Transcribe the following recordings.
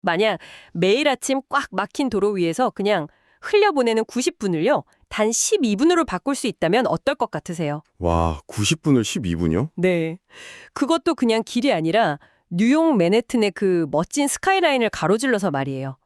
만약 매일 아침 꽉 막힌 도로 위에서 그냥 흘려보내는 90분을요, 단 12분으로 바꿀 수 있다면 어떨 것 같으세요? 와, 90분을 12분이요? 네. 그것도 그냥 길이 아니라 뉴욕 맨해튼의 그 멋진 스카이라인을 가로질러서 말이에요.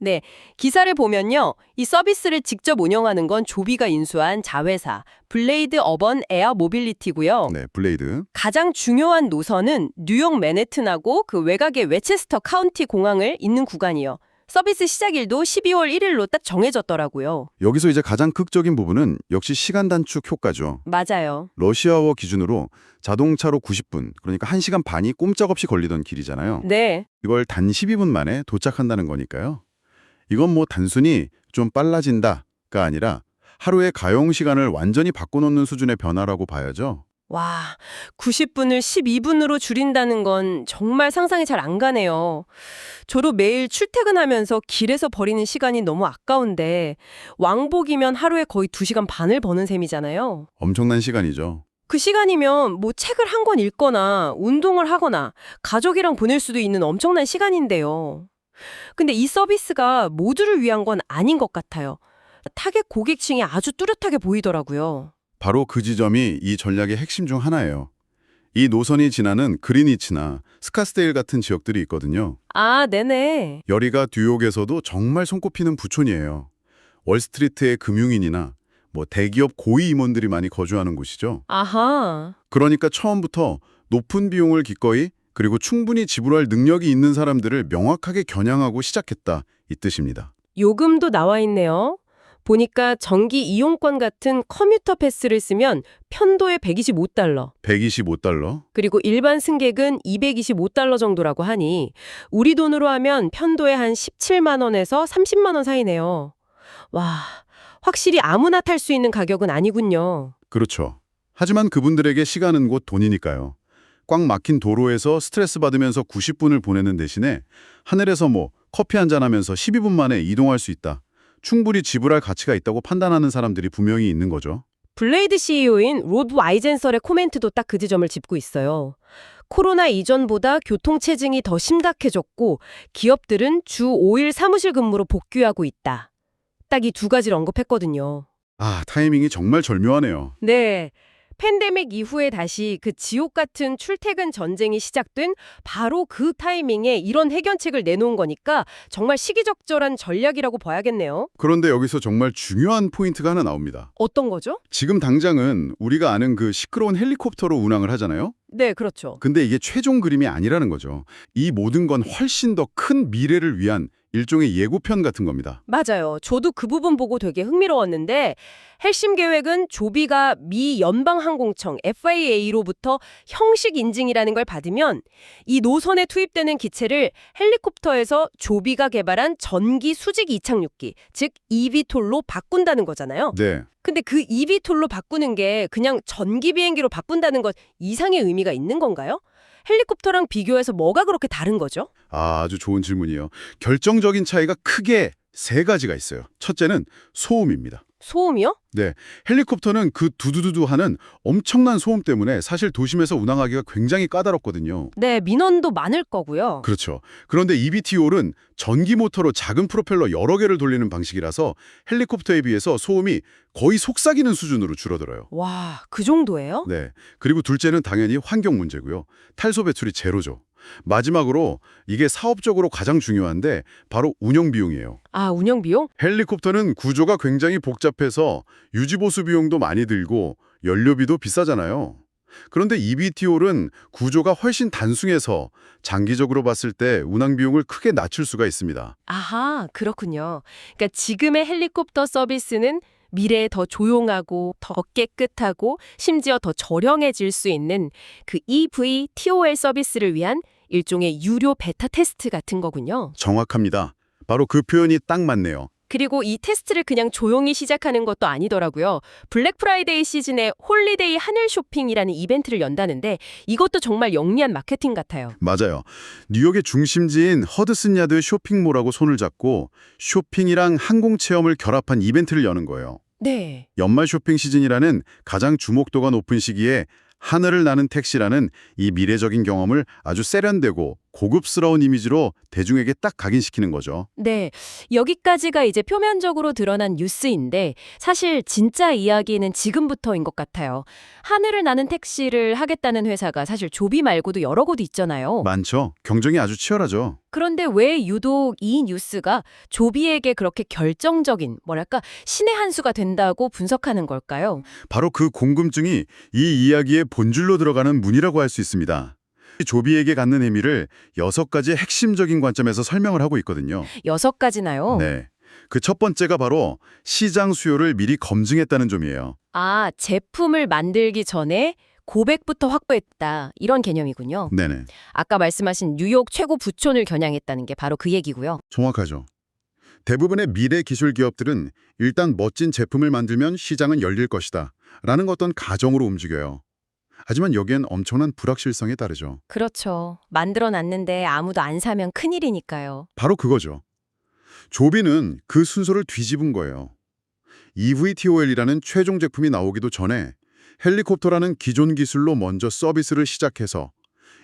네. 기사를 보면요. 이 서비스를 직접 운영하는 건 조비가 인수한 자회사 블레이드 어번 에어 모빌리티고요. 네, 블레이드. 가장 중요한 노선은 뉴욕 맨해튼하고 그 외곽의 웨체스터 카운티 공항을 잇는 구간이요. 서비스 시작일도 12월 1일로 딱 정해졌더라고요. 여기서 이제 가장 극적인 부분은 역시 시간 단축 효과죠. 맞아요. 러시아워 기준으로 자동차로 90분, 그러니까 1시간 반이 꼼짝없이 걸리던 길이잖아요. 네. 이걸 단 12분 만에 도착한다는 거니까요. 이건 뭐 단순히 좀 빨라진다가 아니라 하루의 가용 시간을 완전히 바꿔놓는 수준의 변화라고 봐야죠. 와, 90분을 12분으로 줄인다는 건 정말 상상이 잘 안 가네요. 저도 매일 출퇴근하면서 길에서 버리는 시간이 너무 아까운데 왕복이면 하루에 거의 2시간 반을 버는 셈이잖아요. 엄청난 시간이죠. 그 시간이면 뭐 책을 한 권 읽거나 운동을 하거나 가족이랑 보낼 수도 있는 엄청난 시간인데요. 근데 이 서비스가 모두를 위한 건 아닌 것 같아요. 타겟 고객층이 아주 뚜렷하게 보이더라고요. 바로 그 지점이 이 전략의 핵심 중 하나예요. 이 노선이 지나는 그리니치나 스카스데일 같은 지역들이 있거든요. 아, 네네. 여리가 뉴욕에서도 정말 손꼽히는 부촌이에요. 월스트리트의 금융인이나 뭐 대기업 고위 임원들이 많이 거주하는 곳이죠. 아하. 그러니까 처음부터 높은 비용을 기꺼이 그리고 충분히 지불할 능력이 있는 사람들을 명확하게 겨냥하고 시작했다 이 뜻입니다. 요금도 나와 있네요. 보니까 정기 이용권 같은 커뮤터 패스를 쓰면 편도에 125달러, 125달러? 그리고 일반 승객은 225달러 정도라고 하니 우리 돈으로 하면 편도에 한 17만 원에서 30만 원 사이네요. 와, 확실히 아무나 탈 수 있는 가격은 아니군요. 그렇죠. 하지만 그분들에게 시간은 곧 돈이니까요. 꽉 막힌 도로에서 스트레스 받으면서 90분을 보내는 대신에 하늘에서 뭐 커피 한잔 하면서 12분 만에 이동할 수 있다. 충분히 지불할 가치가 있다고 판단하는 사람들이 분명히 있는 거죠. 블레이드 CEO인 로드 와이젠설의 코멘트도 딱 그 지점을 짚고 있어요. 코로나 이전보다 교통체증이 더 심각해졌고 기업들은 주 5일 사무실 근무로 복귀하고 있다. 딱 이 두 가지를 언급했거든요. 아, 타이밍이 정말 절묘하네요. 네. 팬데믹 이후에 다시 그 지옥 같은 출퇴근 전쟁이 시작된 바로 그 타이밍에 이런 해결책을 내놓은 거니까 정말 시기적절한 전략이라고 봐야겠네요. 그런데 여기서 정말 중요한 포인트가 하나 나옵니다. 어떤 거죠? 지금 당장은 우리가 아는 그 시끄러운 헬리콥터로 운항을 하잖아요. 네, 그렇죠. 근데 이게 최종 그림이 아니라는 거죠. 이 모든 건 훨씬 더 큰 미래를 위한 일종의 예고편 같은 겁니다. 맞아요. 저도 그 부분 보고 되게 흥미로웠는데 핵심 계획은 조비가 미 연방항공청 FAA로부터 형식 인증이라는 걸 받으면 이 노선에 투입되는 기체를 헬리콥터에서 조비가 개발한 전기 수직 이착륙기, 즉 eVTOL로 바꾼다는 거잖아요. 네. 근데 그 eVTOL로 바꾸는 게 그냥 전기 비행기로 바꾼다는 것 이상의 의미가 있는 건가요? 헬리콥터랑 비교해서 뭐가 그렇게 다른 거죠? 아, 아주 좋은 질문이에요. 결정적인 차이가 크게 세 가지가 있어요. 첫째는 소음입니다. 소음이요? 네, 헬리콥터는 그 두두두두 하는 엄청난 소음 때문에 사실 도심에서 운항하기가 굉장히 까다롭거든요. 네, 민원도 많을 거고요. 그렇죠. 그런데 eVTOL은 전기 모터로 작은 프로펠러 여러 개를 돌리는 방식이라서 헬리콥터에 비해서 소음이 거의 속삭이는 수준으로 줄어들어요. 와, 그 정도예요? 네. 그리고 둘째는 당연히 환경 문제고요. 탈소 배출이 제로죠. 마지막으로 이게 사업적으로 가장 중요한데 바로 운영 비용이에요. 아, 운영 비용? 헬리콥터는 구조가 굉장히 복잡해서 유지보수 비용도 많이 들고 연료비도 비싸잖아요. 그런데 eVTOL은 구조가 훨씬 단순해서 장기적으로 봤을 때 운항 비용을 크게 낮출 수가 있습니다. 아하, 그렇군요. 그러니까 지금의 헬리콥터 서비스는 미래에 더 조용하고 더 깨끗하고 심지어 더 저렴해질 수 있는 그 eVTOL 서비스를 위한 일종의 유료 베타 테스트 같은 거군요. 정확합니다. 바로 그 표현이 딱 맞네요. 그리고 이 테스트를 그냥 조용히 시작하는 것도 아니더라고요. 블랙 프라이데이 시즌에 홀리데이 하늘 쇼핑이라는 이벤트를 연다는데 이것도 정말 영리한 마케팅 같아요. 맞아요. 뉴욕의 중심지인 허드슨 야드 쇼핑몰하고 손을 잡고 쇼핑이랑 항공 체험을 결합한 이벤트를 여는 거예요. 네. 연말 쇼핑 시즌이라는 가장 주목도가 높은 시기에 하늘을 나는 택시라는 이 미래적인 경험을 아주 세련되고 고급스러운 이미지로 대중에게 딱 각인시키는 거죠. 네, 여기까지가 이제 표면적으로 드러난 뉴스인데 사실 진짜 이야기는 지금부터인 것 같아요. 하늘을 나는 택시를 하겠다는 회사가 사실 조비 말고도 여러 곳 있잖아요. 많죠. 경쟁이 아주 치열하죠. 그런데 왜 유독 이 뉴스가 조비에게 그렇게 결정적인, 뭐랄까, 신의 한 수가 된다고 분석하는 걸까요? 바로 그 궁금증이 이 이야기의 본질로 들어가는 문이라고 할 수 있습니다. 이 조비에게 갖는 의미를 여섯 가지 핵심적인 관점에서 설명을 하고 있거든요. 여섯 가지나요? 네. 그 첫 번째가 바로 시장 수요를 미리 검증했다는 점이에요. 아, 제품을 만들기 전에 고백부터 확보했다. 이런 개념이군요. 네네. 아까 말씀하신 뉴욕 최고 부촌을 겨냥했다는 게 바로 그 얘기고요. 정확하죠. 대부분의 미래 기술 기업들은 일단 멋진 제품을 만들면 시장은 열릴 것이다. 라는 어떤 가정으로 움직여요. 하지만 여기엔 엄청난 불확실성이 따르죠. 그렇죠. 만들어 놨는데 아무도 안 사면 큰일이니까요. 바로 그거죠. 조비는 그 순서를 뒤집은 거예요. EVTOL이라는 최종 제품이 나오기도 전에 헬리콥터라는 기존 기술로 먼저 서비스를 시작해서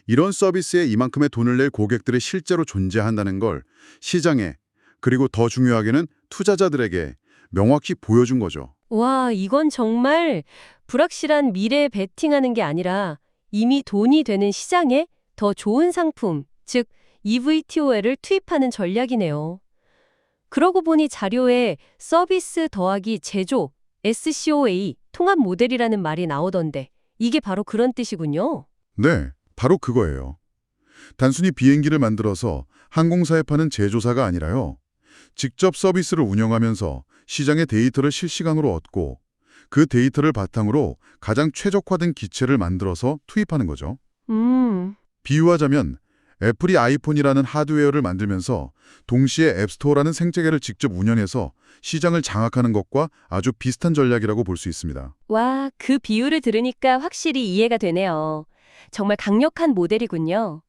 이런 서비스에 이만큼의 돈을 낼 고객들이 실제로 존재한다는 걸 시장에 그리고 더 중요하게는 투자자들에게 명확히 보여준 거죠. 와, 이건 정말 불확실한 미래에 베팅하는 게 아니라 이미 돈이 되는 시장에 더 좋은 상품, 즉 EVTOL을 투입하는 전략이네요. 그러고 보니 자료에 서비스 더하기 제조, SCOA, 통합 모델이라는 말이 나오던데 이게 바로 그런 뜻이군요. 네, 바로 그거예요. 단순히 비행기를 만들어서 항공사에 파는 제조사가 아니라요. 직접 서비스를 운영하면서 시장의 데이터를 실시간으로 얻고 그 데이터를 바탕으로 가장 최적화된 기체를 만들어서 투입하는 거죠. 음, 비유하자면 애플이 아이폰이라는 하드웨어를 만들면서 동시에 앱스토어라는 생태계를 직접 운영해서 시장을 장악하는 것과 아주 비슷한 전략이라고 볼 수 있습니다. 와, 그 비유를 들으니까 확실히 이해가 되네요. 정말 강력한 모델이군요.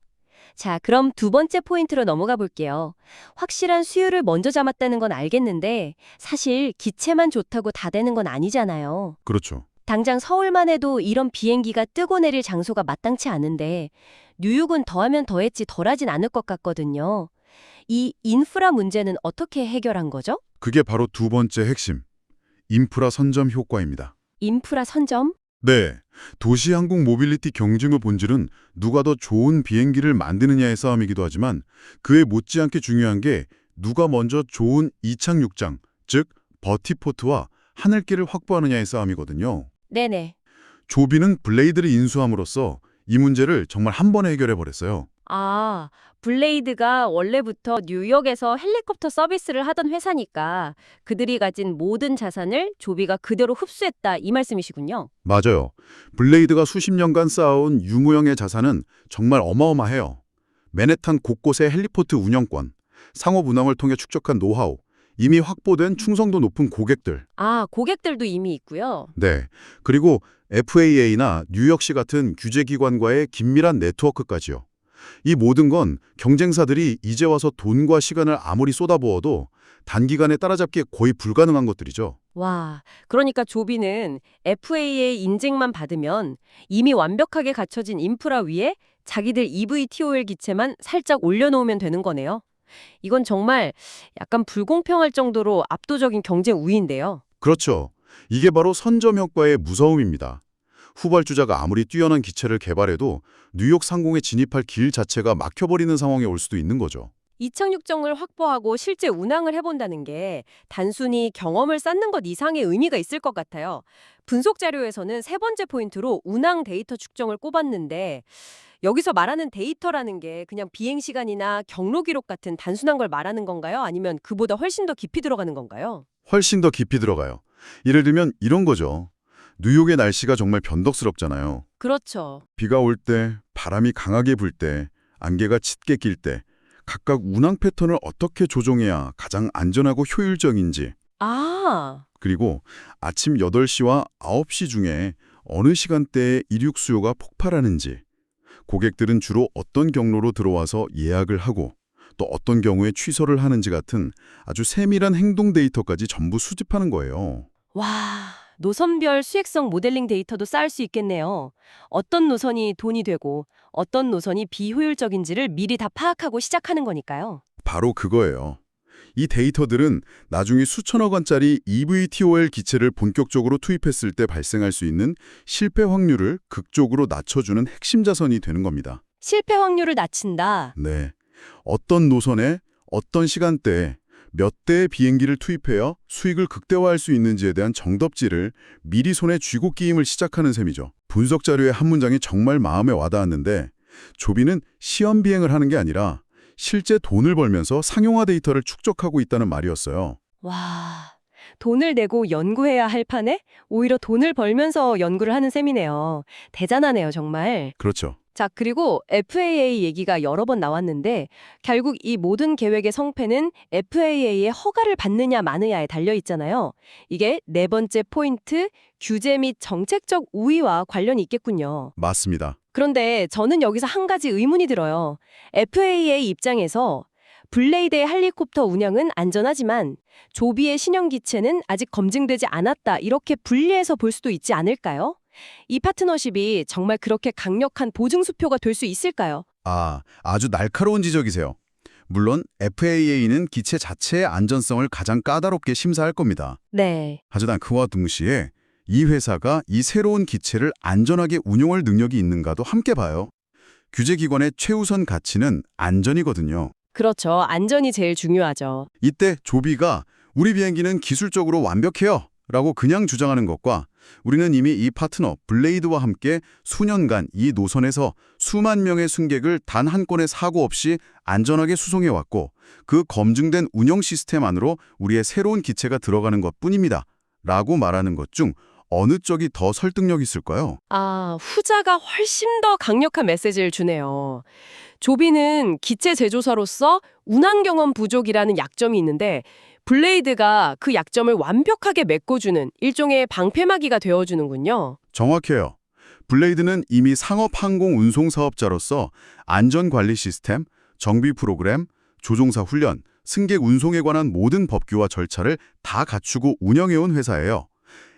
자, 그럼 두 번째 포인트로 넘어가 볼게요. 확실한 수요를 먼저 잡았다는 건 알겠는데 사실 기체만 좋다고 다 되는 건 아니잖아요. 그렇죠. 당장 서울만 해도 이런 비행기가 뜨고 내릴 장소가 마땅치 않은데 뉴욕은 더하면 더했지 덜하진 않을 것 같거든요. 이 인프라 문제는 어떻게 해결한 거죠? 그게 바로 두 번째 핵심, 인프라 선점 효과입니다. 인프라 선점? 네, 도시항공 모빌리티 경쟁의 본질은 누가 더 좋은 비행기를 만드느냐의 싸움이기도 하지만 그에 못지않게 중요한 게 누가 먼저 좋은 이착륙장, 즉 버티포트와 하늘길을 확보하느냐의 싸움이거든요. 네네. 조비는 블레이드를 인수함으로써 이 문제를 정말 한 번에 해결해 버렸어요. 아, 블레이드가 원래부터 뉴욕에서 헬리콥터 서비스를 하던 회사니까 그들이 가진 모든 자산을 조비가 그대로 흡수했다 이 말씀이시군요. 맞아요. 블레이드가 수십 년간 쌓아온 유무형의 자산은 정말 어마어마해요. 맨해탄 곳곳의 헬리포트 운영권, 상업 운항을 통해 축적한 노하우, 이미 확보된 충성도 높은 고객들, 아, 고객들도 이미 있고요. 네. 그리고 FAA나 뉴욕시 같은 규제기관과의 긴밀한 네트워크까지요. 이 모든 건 경쟁사들이 이제 와서 돈과 시간을 아무리 쏟아부어도 단기간에 따라잡기 거의 불가능한 것들이죠. 와, 그러니까 조비는 FAA 인증만 받으면 이미 완벽하게 갖춰진 인프라 위에 자기들 EVTOL 기체만 살짝 올려놓으면 되는 거네요. 이건 정말 약간 불공평할 정도로 압도적인 경쟁 우위인데요. 그렇죠. 이게 바로 선점 효과의 무서움입니다. 후발주자가 아무리 뛰어난 기체를 개발해도 뉴욕 상공에 진입할 길 자체가 막혀버리는 상황에 올 수도 있는 거죠. 이착륙정을 확보하고 실제 운항을 해본다는 게 단순히 경험을 쌓는 것 이상의 의미가 있을 것 같아요. 분석 자료에서는 세 번째 포인트로 운항 데이터 축정을 꼽았는데 여기서 말하는 데이터라는 게 그냥 비행 시간이나 경로 기록 같은 단순한 걸 말하는 건가요? 아니면 그보다 훨씬 더 깊이 들어가는 건가요? 훨씬 더 깊이 들어가요. 예를 들면 이런 거죠. 뉴욕의 날씨가 정말 변덕스럽잖아요. 그렇죠. 비가 올 때, 바람이 강하게 불 때, 안개가 짙게 낄 때, 각각 운항 패턴을 어떻게 조정해야 가장 안전하고 효율적인지, 아, 그리고 아침 8시와 9시 중에 어느 시간대에 이륙 수요가 폭발하는지, 고객들은 주로 어떤 경로로 들어와서 예약을 하고 또 어떤 경우에 취소를 하는지 같은 아주 세밀한 행동 데이터까지 전부 수집하는 거예요. 와, 노선별 수익성 모델링 데이터도 쌓을 수 있겠네요. 어떤 노선이 돈이 되고 어떤 노선이 비효율적인지를 미리 다 파악하고 시작하는 거니까요. 바로 그거예요. 이 데이터들은 나중에 수천억 원짜리 EVTOL 기체를 본격적으로 투입했을 때 발생할 수 있는 실패 확률을 극적으로 낮춰주는 핵심 자산이 되는 겁니다. 실패 확률을 낮춘다. 네. 어떤 노선에 어떤 시간대에 몇 대의 비행기를 투입해야 수익을 극대화할 수 있는지에 대한 정답지를 미리 손에 쥐고 끼임을 시작하는 셈이죠. 분석 자료의 한 문장이 정말 마음에 와닿았는데 조비는 시험 비행을 하는 게 아니라 실제 돈을 벌면서 상용화 데이터를 축적하고 있다는 말이었어요. 와, 돈을 내고 연구해야 할 판에 오히려 돈을 벌면서 연구를 하는 셈이네요. 대단하네요, 정말. 그렇죠. 자, 그리고 FAA 얘기가 여러 번 나왔는데 결국 이 모든 계획의 성패는 FAA의 허가를 받느냐 마느냐에 달려 있잖아요. 이게 네 번째 포인트, 규제 및 정책적 우위와 관련이 있겠군요. 맞습니다. 그런데 저는 여기서 한 가지 의문이 들어요. FAA 입장에서 블레이드의 헬리콥터 운영은 안전하지만 조비의 신형 기체는 아직 검증되지 않았다 이렇게 분리해서 볼 수도 있지 않을까요? 이 파트너십이 정말 그렇게 강력한 보증수표가 될 수 있을까요? 아, 아주 날카로운 지적이세요. 물론 FAA는 기체 자체의 안전성을 가장 까다롭게 심사할 겁니다. 네. 하지만 그와 동시에 이 회사가 이 새로운 기체를 안전하게 운용할 능력이 있는가도 함께 봐요. 규제기관의 최우선 가치는 안전이거든요. 그렇죠. 안전이 제일 중요하죠. 이때 조비가 우리 비행기는 기술적으로 완벽해요 라고 그냥 주장하는 것과 우리는 이미 이 파트너 블레이드와 함께 수년간 이 노선에서 수만 명의 승객을 단 한 건의 사고 없이 안전하게 수송해왔고 그 검증된 운영 시스템 안으로 우리의 새로운 기체가 들어가는 것뿐입니다. 라고 말하는 것 중 어느 쪽이 더 설득력 있을까요? 아, 후자가 훨씬 더 강력한 메시지를 주네요. 조비는 기체 제조사로서 운항 경험 부족이라는 약점이 있는데 블레이드가 그 약점을 완벽하게 메꿔주는 일종의 방패막이가 되어주는군요. 정확해요. 블레이드는 이미 상업 항공 운송 사업자로서 안전관리 시스템, 정비 프로그램, 조종사 훈련, 승객 운송에 관한 모든 법규와 절차를 다 갖추고 운영해온 회사예요.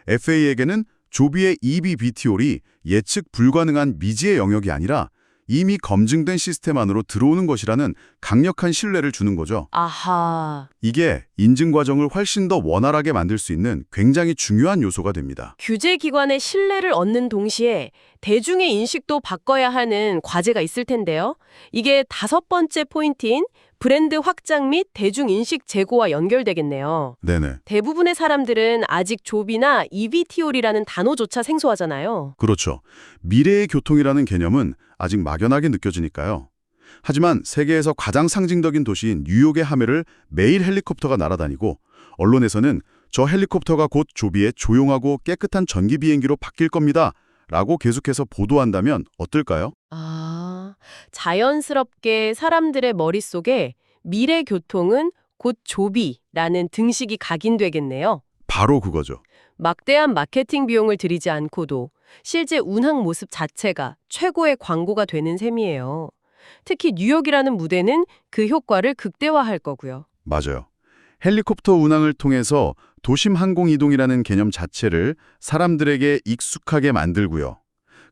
FA에게는 조비의 EBBTOL이 예측 불가능한 미지의 영역이 아니라 이미 검증된 시스템 안으로 들어오는 것이라는 강력한 신뢰를 주는 거죠. 아하. 이게 인증 과정을 훨씬 더 원활하게 만들 수 있는 굉장히 중요한 요소가 됩니다. 규제 기관의 신뢰를 얻는 동시에 대중의 인식도 바꿔야 하는 과제가 있을 텐데요. 이게 다섯 번째 포인트인 브랜드 확장 및 대중 인식 제고와 연결되겠네요. 네네. 대부분의 사람들은 아직 조비나 EVTOL이라는 단어조차 생소하잖아요. 그렇죠. 미래의 교통이라는 개념은 아직 막연하게 느껴지니까요. 하지만 세계에서 가장 상징적인 도시인 뉴욕의 하늘을 매일 헬리콥터가 날아다니고 언론에서는 저 헬리콥터가 곧 조비의 조용하고 깨끗한 전기 비행기로 바뀔 겁니다. 라고 계속해서 보도한다면 어떨까요? 아, 자연스럽게 사람들의 머릿속에 미래 교통은 곧 조비라는 등식이 각인되겠네요. 바로 그거죠. 막대한 마케팅 비용을 들이지 않고도 실제 운항 모습 자체가 최고의 광고가 되는 셈이에요. 특히 뉴욕이라는 무대는 그 효과를 극대화할 거고요. 맞아요. 헬리콥터 운항을 통해서 도심 항공 이동이라는 개념 자체를 사람들에게 익숙하게 만들고요.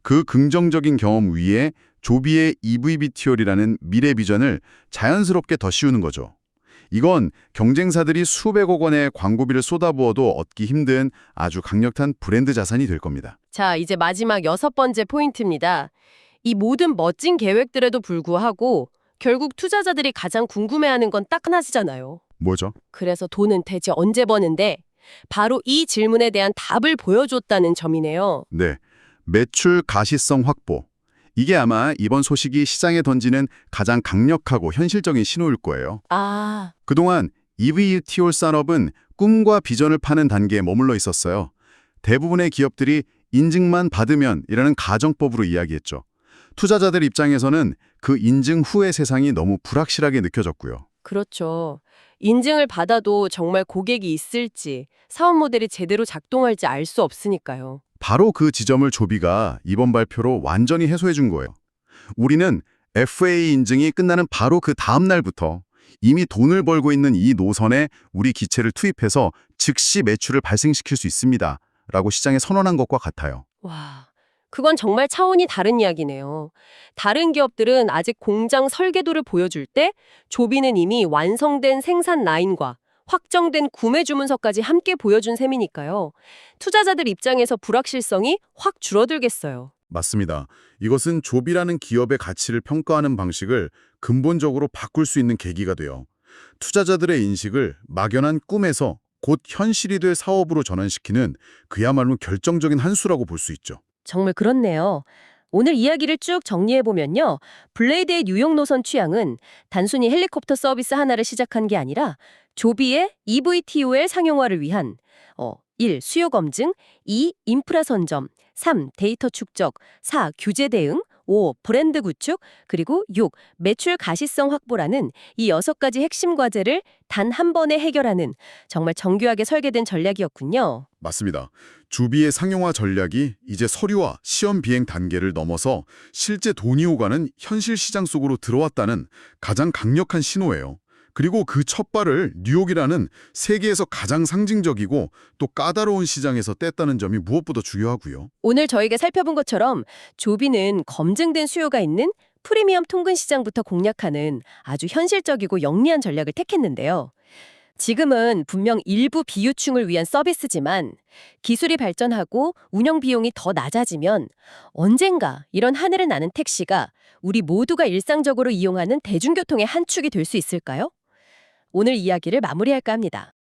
그 긍정적인 경험 위에 조비의 EVBTOL이라는 미래 비전을 자연스럽게 더 씌우는 거죠. 이건 경쟁사들이 수백억 원의 광고비를 쏟아부어도 얻기 힘든 아주 강력한 브랜드 자산이 될 겁니다. 자, 이제 마지막 여섯 번째 포인트입니다. 이 모든 멋진 계획들에도 불구하고 결국 투자자들이 가장 궁금해하는 건 딱 하나잖아요. 뭐죠? 그래서 돈은 대체 언제 버는데? 바로 이 질문에 대한 답을 보여줬다는 점이네요. 네. 매출 가시성 확보. 이게 아마 이번 소식이 시장에 던지는 가장 강력하고 현실적인 신호일 거예요. 아, 그동안 EVTOL 산업은 꿈과 비전을 파는 단계에 머물러 있었어요. 대부분의 기업들이 인증만 받으면 이라는 가정법으로 이야기했죠. 투자자들 입장에서는 그 인증 후의 세상이 너무 불확실하게 느껴졌고요. 그렇죠. 인증을 받아도 정말 고객이 있을지, 사업 모델이 제대로 작동할지 알 수 없으니까요. 바로 그 지점을 조비가 이번 발표로 완전히 해소해 준 거예요. 우리는 FAA 인증이 끝나는 바로 그 다음 날부터 이미 돈을 벌고 있는 이 노선에 우리 기체를 투입해서 즉시 매출을 발생시킬 수 있습니다. 라고 시장에 선언한 것과 같아요. 와, 그건 정말 차원이 다른 이야기네요. 다른 기업들은 아직 공장 설계도를 보여줄 때 조비는 이미 완성된 생산 라인과 확정된 구매 주문서까지 함께 보여준 셈이니까요. 투자자들 입장에서 불확실성이 확 줄어들겠어요. 맞습니다. 이것은 조비라는 기업의 가치를 평가하는 방식을 근본적으로 바꿀 수 있는 계기가 돼요. 투자자들의 인식을 막연한 꿈에서 곧 현실이 될 사업으로 전환시키는 그야말로 결정적인 한 수라고 볼 수 있죠. 정말 그렇네요. 오늘 이야기를 쭉 정리해보면요. 블레이드의 뉴욕 노선 취향은 단순히 헬리콥터 서비스 하나를 시작한 게 아니라 조비의 EVTOL 상용화를 위한 어, 1. 수요 검증 2. 인프라 선점 3. 데이터 축적 4. 규제 대응 5. 브랜드 구축 그리고 6. 매출 가시성 확보라는 이 여섯 가지 핵심 과제를 단 한 번에 해결하는 정말 정교하게 설계된 전략이었군요. 맞습니다. 주비의 상용화 전략이 이제 서류와 시험 비행 단계를 넘어서 실제 돈이 오가는 현실 시장 속으로 들어왔다는 가장 강력한 신호예요. 그리고 그 첫 발을 뉴욕이라는 세계에서 가장 상징적이고 또 까다로운 시장에서 뗐다는 점이 무엇보다 중요하고요. 오늘 저희가 살펴본 것처럼 조비는 검증된 수요가 있는 프리미엄 통근 시장부터 공략하는 아주 현실적이고 영리한 전략을 택했는데요. 지금은 분명 일부 비유층을 위한 서비스지만 기술이 발전하고 운영 비용이 더 낮아지면 언젠가 이런 하늘을 나는 택시가 우리 모두가 일상적으로 이용하는 대중교통의 한 축이 될 수 있을까요? 오늘 이야기를 마무리할까 합니다.